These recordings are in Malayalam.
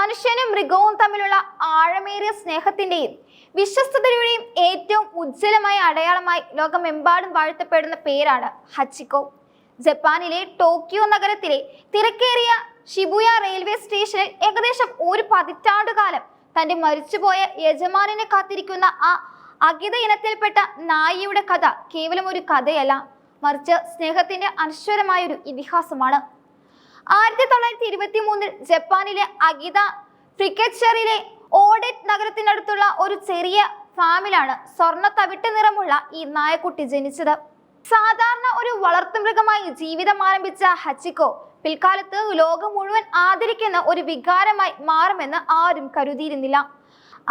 മനുഷ്യനും മൃഗവും തമ്മിലുള്ള ആഴമേറിയ സ്നേഹത്തിന്റെയും വിശ്വസ്തതയുടെയും ഏറ്റവും ഉജ്ജ്വലമായ അടയാളമായി ലോകമെമ്പാടും വാഴ്ത്തപ്പെടുന്ന പേരാണ് ഹച്ചിക്കോ. ജപ്പാനിലെ ടോക്കിയോ നഗരത്തിലെ തിരക്കേറിയ ഷിബുയ റെയിൽവേ സ്റ്റേഷനിൽ ഏകദേശം ഒരു പതിറ്റാണ്ടുകാലം തന്റെ മരിച്ചുപോയ യജമാനനെ കാത്തിരിക്കുന്ന ആ അകിത ഇനത്തിൽപ്പെട്ട നായിയുടെ കഥ കേവലം ഒരു കഥയല്ല മറിച്ച് സ്നേഹത്തിന്റെ അനശ്വരമായ ഒരു ഇതിഹാസമാണ്. ആയിരത്തി തൊള്ളായിരത്തി ഇരുപത്തി മൂന്നിൽ ജപ്പാനിലെ അഗിത ഫ്രിക്കച്ചറിലെ ഓഡറ്റ് നഗരത്തിനടുത്തുള്ള ഒരു ചെറിയ ഫാമിലാണ് സ്വർണ തവിട്ട് നിറമുള്ള ഈ നായക്കുട്ടി ജനിച്ചത്. സാധാരണ ഒരു വളർത്തുമൃഗമായി ജീവിതം ആരംഭിച്ച ഹച്ചിക്കോ പിൽക്കാലത്ത് ലോകം മുഴുവൻ ആദരിക്കുന്ന ഒരു വികാരമായി മാറുമെന്ന് ആരും കരുതിയിരുന്നില്ല.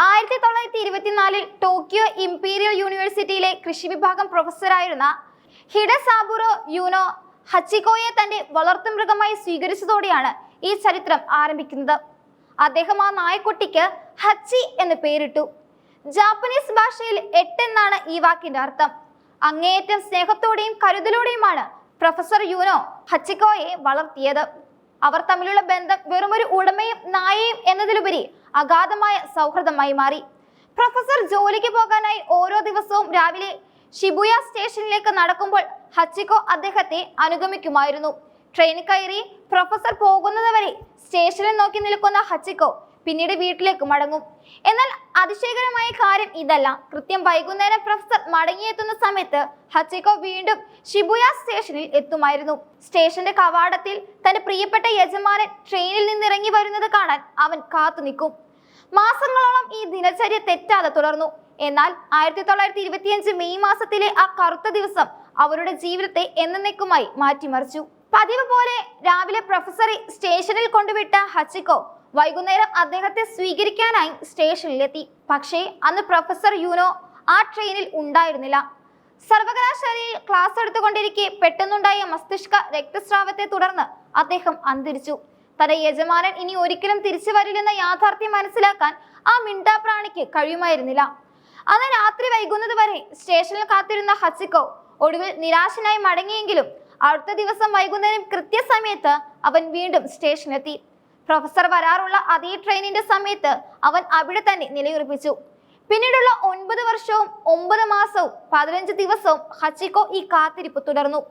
ആയിരത്തി തൊള്ളായിരത്തി ഇരുപത്തിനാലിൽ ടോക്കിയോ ഇംപീരിയൽ യൂണിവേഴ്സിറ്റിയിലെ കൃഷി വിഭാഗം പ്രൊഫസറായിരുന്ന ഹിഡസാബുറോ യൂനോ ഹച്ചിക്കോയെ തന്റെ വളർത്തുമൃഗമായി സ്വീകരിച്ചതോടെയാണ് ഈ ചരിത്രം ആരംഭിക്കുന്നത്. അദ്ദേഹം ആ നായക്കുട്ടിക്ക് ഹച്ചി എന്ന് പേരിട്ടു. ജാപ്പനീസ് ഭാഷയിൽ എട്ട് എന്നാണ് ഈ വാക്കിന്റെ അർത്ഥം. അങ്ങേയറ്റം സ്നേഹത്തോടെയും കരുതലോടെയുമാണ് പ്രൊഫസർ യൂനോ ഹച്ചിക്കോയെ വളർത്തിയത്. അവർ തമ്മിലുള്ള ബന്ധം വെറുമൊരു ഉടമയും നായയും എന്നതിലുപരി അഗാധമായ സൗഹൃദമായി മാറി. പ്രൊഫസർ ജോലിക്ക് പോകാനായി ഓരോ ദിവസവും രാവിലെ ഷിബുയ സ്റ്റേഷനിലേക്ക് നടക്കുമ്പോൾ ഹച്ചിക്കോ അദ്ദേഹത്തെ അനുഗമിക്കുമായിരുന്നു. ട്രെയിൻ കയറി പ്രൊഫസർ പോകുന്നതുവരെ സ്റ്റേഷനിൽ നോക്കി നിൽക്കുന്ന ഹച്ചിക്കോ പിന്നീട് വീട്ടിലേക്ക് മടങ്ങും. എന്നാൽ അതിശയകരമായ കാര്യം ഇതല്ല. കൃത്യം വൈകുന്നേരം പ്രൊഫസർ മടങ്ങിയെത്തുന്ന സമയത്ത് ഹച്ചിക്കോ വീണ്ടും ഷിബുയ സ്റ്റേഷനിൽ എത്തുമായിരുന്നു. സ്റ്റേഷന്റെ കവാടത്തിൽ തന്റെ പ്രിയപ്പെട്ട യജമാനൻ ട്രെയിനിൽ നിന്നിറങ്ങി വരുന്നത് കാണാൻ അവൻ കാത്തു നിൽക്കും. മാസങ്ങളോളം ഈ ദിനചര്യ തെറ്റാതെ തുടർന്നു. എന്നാൽ ആയിരത്തി തൊള്ളായിരത്തി ഇരുപത്തിയഞ്ച് മെയ് മാസത്തിലെ ആ കറുത്ത ദിവസം അവരുടെ ജീവിതത്തെ എന്നേക്കുമായി മാറ്റിമറിച്ചു. പതിവ് പോലെ രാവിലെ പ്രൊഫസറെ സ്റ്റേഷനിൽ കൊണ്ടുവിട്ട ഹച്ചിക്കോ വൈകുന്നേരം അദ്ദേഹത്തെ സ്വീകരിക്കാനായി സ്റ്റേഷനിലെത്തി. പക്ഷേ അന്ന് പ്രൊഫസർ യൂനോ ആ ട്രെയിനിൽ ഉണ്ടായിരുന്നില്ല. സർവകലാശാലയിൽ ക്ലാസ് എടുത്തുകൊണ്ടിരിക്കെ പെട്ടെന്നുണ്ടായ മസ്തിഷ്ക രക്തസ്രാവത്തെ തുടർന്ന് അദ്ദേഹം അന്തരിച്ചു. തന്റെ യജമാനൻ ഇനി ഒരിക്കലും തിരിച്ചു വരില്ലെന്ന യാഥാർത്ഥ്യം മനസ്സിലാക്കാൻ ആ മിണ്ടാപ്രാണിക്ക് കഴിയുമായിരുന്നില്ല. അന്ന് രാത്രി വൈകുന്നത് വരെ സ്റ്റേഷനിൽ കാത്തിരുന്ന ഹച്ചിക്കോ ഒടുവിൽ നിരാശനായി മടങ്ങിയെങ്കിലും അടുത്ത ദിവസം വൈകുന്നേരം കൃത്യസമയത്ത് അവൻ വീണ്ടും സ്റ്റേഷനിലെത്തി പ്രൊഫസർ വരാറുള്ള അതേ ട്രെയിനിന്റെ സമയത്ത് അവൻ അവിടെ തന്നെ നിലയുറപ്പിച്ചു. പിന്നീടുള്ള ഒൻപത് വർഷവും ഒമ്പത് മാസവും പതിനഞ്ച് ദിവസവും ഹച്ചിക്കോ ഈ കാത്തിരിപ്പ് തുടർന്നു.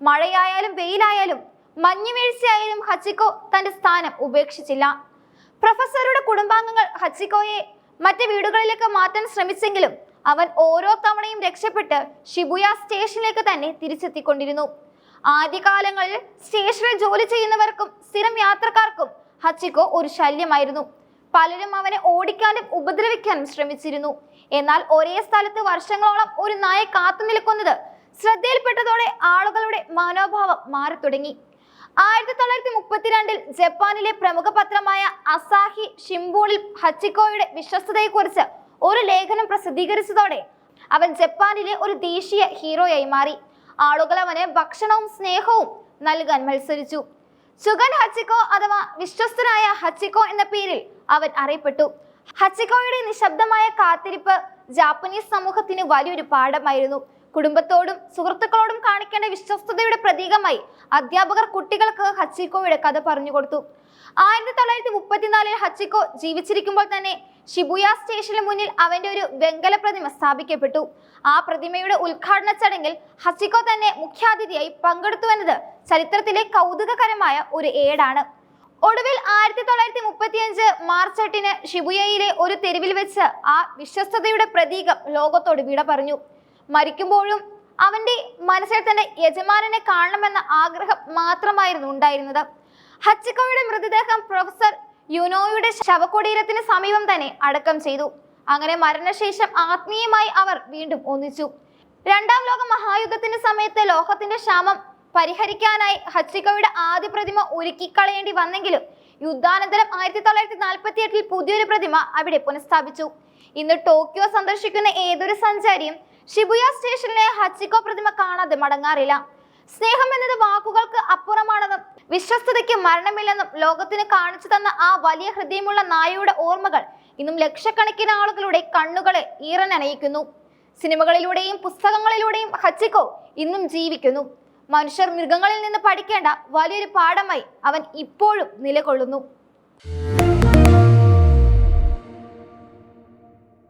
മഴയായാലും വെയിലായാലും മഞ്ഞുവീഴ്ചയായാലും ഹച്ചിക്കോ തന്റെ സ്ഥാനം ഉപേക്ഷിച്ചില്ല. പ്രൊഫസറുടെ കുടുംബാംഗങ്ങൾ ഹച്ചിക്കോയെ മറ്റ് വീടുകളിലേക്ക് മാറ്റാൻ ശ്രമിച്ചെങ്കിലും അവൻ ഓരോ തവണയും രക്ഷപ്പെട്ട് ഷിബുയ സ്റ്റേഷനിലേക്ക് തന്നെ തിരിച്ചെത്തിക്കൊണ്ടിരുന്നു. ആദ്യകാലങ്ങളിൽ സ്റ്റേഷനിൽ ജോലി ചെയ്യുന്നവർക്കും സ്ഥിരം യാത്രക്കാർക്കും ഹച്ചിക്കോ ഒരു ശല്യമായിരുന്നു. പലരും അവനെ ഓടിക്കാനും ഉപദ്രവിക്കാനും ശ്രമിച്ചിരുന്നു. എന്നാൽ ഒരേ സ്ഥലത്ത് വർഷങ്ങളോളം ഒരു നായ കാത്തു നിൽക്കുന്നത് ശ്രദ്ധയിൽപ്പെട്ടതോടെ ആളുകളുടെ മനോഭാവം മാറി തുടങ്ങി ആയിരത്തി തൊള്ളായിരത്തി മുപ്പത്തിരണ്ടിൽ ജപ്പാനിലെ പ്രമുഖ പത്രമായ അസാഹി ഷിംബോളിൽ ഹച്ചിക്കോയുടെ വിശ്വസ്തതയെക്കുറിച്ച് ഒരു ലേഖനം പ്രസിദ്ധീകരിച്ചതോടെ അവൻ ജപ്പാനിലെ ഒരു ദേശീയ ഹീറോയായി മാറി. ആളുകൾ അവന് ഭക്ഷണവും സ്നേഹവും നൽകാൻ മത്സരിച്ചു. സുഗൻ ഹച്ചിക്കോ അഥവാ വിശ്വസ്തനായ ഹച്ചിക്കോ എന്ന പേരിൽ അവൻ അറിയപ്പെട്ടു. ഹച്ചിക്കോയുടെ നിശബ്ദമായ കാത്തിരിപ്പ് ജാപ്പനീസ് സമൂഹത്തിന് വലിയൊരു പാഠമായിരുന്നു. കുടുംബത്തോടും സുഹൃത്തുക്കളോടും കാണിക്കേണ്ട വിശ്വസ്തയുടെ പ്രതീകമായി അധ്യാപകർ കുട്ടികൾക്ക് ഹച്ചിക്കോയുടെ കഥ പറഞ്ഞു കൊടുത്തു. ആയിരത്തി തൊള്ളായിരത്തി മുപ്പത്തിനാലിൽ ഹച്ചിക്കോ ജീവിച്ചിരിക്കുമ്പോൾ തന്നെ ഷിബുയ സ്റ്റേഷന് മുന്നിൽ അവന്റെ ഒരു വെങ്കല പ്രതിമ സ്ഥാപിക്കപ്പെട്ടു. ആ പ്രതിമയുടെ ഉദ്ഘാടന ചടങ്ങിൽ ഹച്ചിക്കോ തന്നെ മുഖ്യാതിഥിയായി പങ്കെടുത്തു എന്നത് ചരിത്രത്തിലെ കൗതുകകരമായ ഒരു ഏടാണ്. ഒടുവിൽ ആയിരത്തി തൊള്ളായിരത്തി മുപ്പത്തിയഞ്ച് മാർച്ച് എട്ടിന് ഷിബുയയിലെ ഒരു തെരുവിൽ വെച്ച് ആ വിശ്വസ്തയുടെ പ്രതീകം ലോകത്തോട് വിട പറഞ്ഞു. മരിക്കുമ്പോഴും അവന്റെ മനസ്സിൽ തന്റെ യജമാനനെ കാണണമെന്ന ആഗ്രഹം മാത്രമായിരുന്നു ഉണ്ടായിരുന്നത്. ഹച്ചിക്കോയുടെ മൃതദേഹം പ്രൊഫസർ യുനോയുടെ ശവകുടീരത്തിന് സമീപം തന്നെ അടക്കം ചെയ്തു. അങ്ങനെ മരണശേഷം ആത്മീയമായി അവർ വീണ്ടും ഒന്നിച്ചു. രണ്ടാം ലോക മഹായുദ്ധത്തിന്റെ സമയത്ത് ലോഹത്തിന്റെ ക്ഷാമം പരിഹരിക്കാനായി ഹച്ചിക്കോയുടെ ആദ്യ പ്രതിമ ഒരുക്കിക്കളയേണ്ടി വന്നെങ്കിലും യുദ്ധാനന്തരം ആയിരത്തി തൊള്ളായിരത്തി നാൽപ്പത്തി എട്ടിൽ പുതിയൊരു പ്രതിമ അവിടെ പുനഃസ്ഥാപിച്ചു. ഇന്ന് ടോക്കിയോ സന്ദർശിക്കുന്ന ഏതൊരു സഞ്ചാരിയും ഷിബുയ സ്റ്റേഷനിലെ ഹച്ചിക്കോ പ്രതിമ കാണാതെ മടങ്ങാറില്ല. സ്നേഹം എന്നത് വാക്കുകൾക്ക് അപ്പുറമാണെന്നും വിശ്വസ്തതയ്ക്ക് മരണമില്ലെന്നും ലോകത്തിന് കാണിച്ചു തന്ന ആ വലിയ ഹൃദയമുള്ള നായയുടെ ഓർമ്മകൾ ഇന്നും ലക്ഷക്കണക്കിന് ആളുകളുടെ കണ്ണുകളെ ഈറനണയിക്കുന്നു. സിനിമകളിലൂടെയും പുസ്തകങ്ങളിലൂടെയും ഹച്ചിക്കോ ഇന്നും ജീവിക്കുന്നു. മനുഷ്യർ മൃഗങ്ങളിൽ നിന്ന് പഠിക്കേണ്ട വലിയൊരു പാഠമായി അവൻ ഇപ്പോഴും നിലകൊള്ളുന്നു.